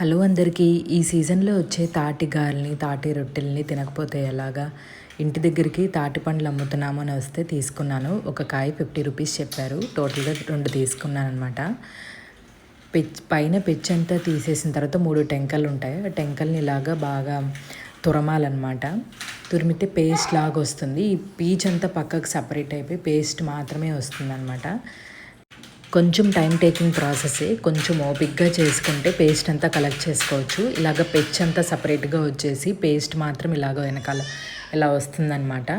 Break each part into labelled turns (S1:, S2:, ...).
S1: Hello అందరికీ ఈ సీజన్లో వచ్చే తాటి గారెల్ని తాటి రొట్టెల్ని తినకపోతే ఎలాగా? ఇంటి దగ్గరికి తాటి పండ్లు అమ్ముతున్నాము అని వస్తే తీసుకున్నాను. ఒక కాయ ఫిఫ్టీ రూపీస్ చెప్పారు. టోటల్గా రెండు తీసుకున్నాను అనమాట పెచ్ పైన పెచ్చు అంతా తీసేసిన తర్వాత మూడు టెంకలు ఉంటాయి. ఆ టెంకల్ని ఇలాగా బాగా తురమాలన్నమాట. తురిమితే పేస్ట్ లాగా వస్తుంది ఈ పీచ్ అంతా పక్కకు సపరేట్ అయిపోయి పేస్ట్ మాత్రమే వస్తుంది అనమాట కొంచెం టైం టేకింగ్ ప్రాసెసే కొంచెం ఓపిక్గా చేసుకుంటే పేస్ట్ అంతా కలెక్ట్ చేసుకోవచ్చు. ఇలాగ పెచ్ అంతా సపరేట్గా వచ్చేసి పేస్ట్ మాత్రం ఇలాగ వెనకాల ఇలా వస్తుందన్నమాట.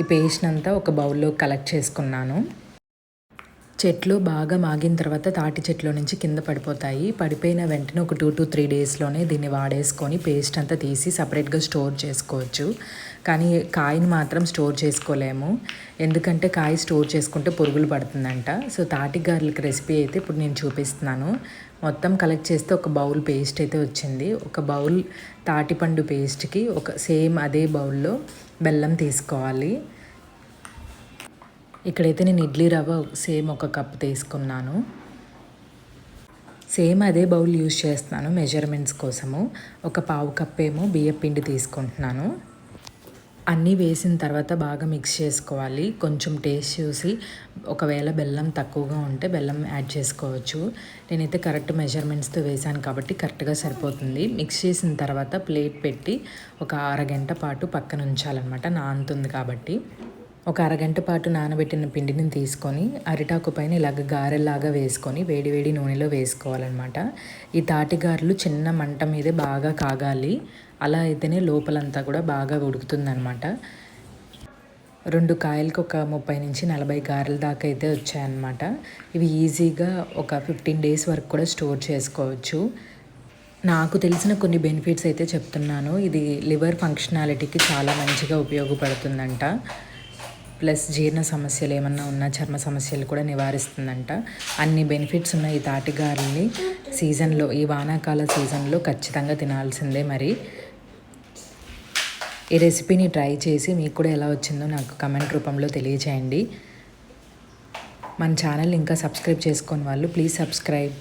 S1: ఈ పేస్ట్ అంతా ఒక బౌల్లో కలెక్ట్ చేసుకున్నాను. చెట్లు బాగా మాగిన తర్వాత తాటి చెట్లో నుంచి కింద పడిపోతాయి. పడిపోయిన వెంటనే ఒక టూ టు త్రీ డేస్లోనే దీన్ని వాడేసుకొని పేస్ట్ అంతా తీసి సపరేట్గా స్టోర్ చేసుకోవచ్చు. కానీ కాయని మాత్రం స్టోర్ చేసుకోలేము. ఎందుకంటే కాయ స్టోర్ చేసుకుంటే పురుగులు పడుతుందంట. సో తాటి గార్లిక్ రెసిపీ అయితే ఇప్పుడు నేను చూపిస్తున్నాను. మొత్తం కలెక్ట్ చేస్తే ఒక బౌల్ పేస్ట్ అయితే వచ్చింది. ఒక బౌల్ తాటిపండు పేస్ట్కి ఒక సేమ్ అదే బౌల్లో బెల్లం తీసుకోవాలి. ఇక్కడైతే నేను ఇడ్లీ రవ్వ సేమ్ ఒక కప్ తీసుకున్నాను. సేమ్ అదే బౌల్ యూజ్ చేస్తున్నాను మెజర్మెంట్స్ కోసము. ఒక పావు కప్ ఏమో బియ్యం పిండి తీసుకుంటున్నాను. అన్నీ వేసిన తర్వాత బాగా మిక్స్ చేసుకోవాలి. కొంచెం టేస్ట్ చూసి ఒకవేళ బెల్లం తక్కువగా ఉంటే బెల్లం యాడ్ చేసుకోవచ్చు. నేనైతే కరెక్ట్ మెజర్మెంట్స్తో వేసాను కాబట్టి కరెక్ట్గా సరిపోతుంది. మిక్స్ చేసిన తర్వాత ప్లేట్ పెట్టి ఒక అరగంట పాటు పక్కన ఉంచాలన్నమాట. నాంతుంది కాబట్టి. ఒక అరగంట పాటు నానబెట్టిన పిండిని తీసుకొని అరిటాకు పైన ఇలాగ గారెల్లాగా వేసుకొని వేడి వేడి నూనెలో వేసుకోవాలన్నమాట. ఈ తాటి గారెలు చిన్న మంట మీదే బాగా కాగాలి. అలా అయితేనే లోపలంతా కూడా బాగా ఉడుకుతుందనమాట రెండు కాయలకు ఒక ముప్పై నుంచి నలభై గారెల దాకా అయితే వచ్చాయన్నమాట. ఇవి ఈజీగా ఒక ఫిఫ్టీన్ డేస్ వరకు కూడా స్టోర్ చేసుకోవచ్చు. నాకు తెలిసిన కొన్ని బెనిఫిట్స్ అయితే చెప్తున్నాను. ఇది లివర్ ఫంక్షనాలిటీకి చాలా మంచిగా ఉపయోగపడుతుందంట. ప్లస్ జీర్ణ సమస్యలు ఏమన్నా ఉన్నా చర్మ సమస్యలు కూడా నివారిస్తుందంట. అన్ని బెనిఫిట్స్ ఉన్న ఈ తాటిగారుల్ని. సీజన్లో ఈ వానాకాల సీజన్లో ఖచ్చితంగా తినాల్సిందే మరి. ఈ రెసిపీని ట్రై చేసి మీకు కూడా ఎలా వచ్చిందో నాకు కమెంట్ రూపంలో తెలియచేయండి. మన ఛానల్ ఇంకా సబ్స్క్రైబ్ చేసుకోని వాళ్ళు ప్లీజ్ సబ్స్క్రైబ్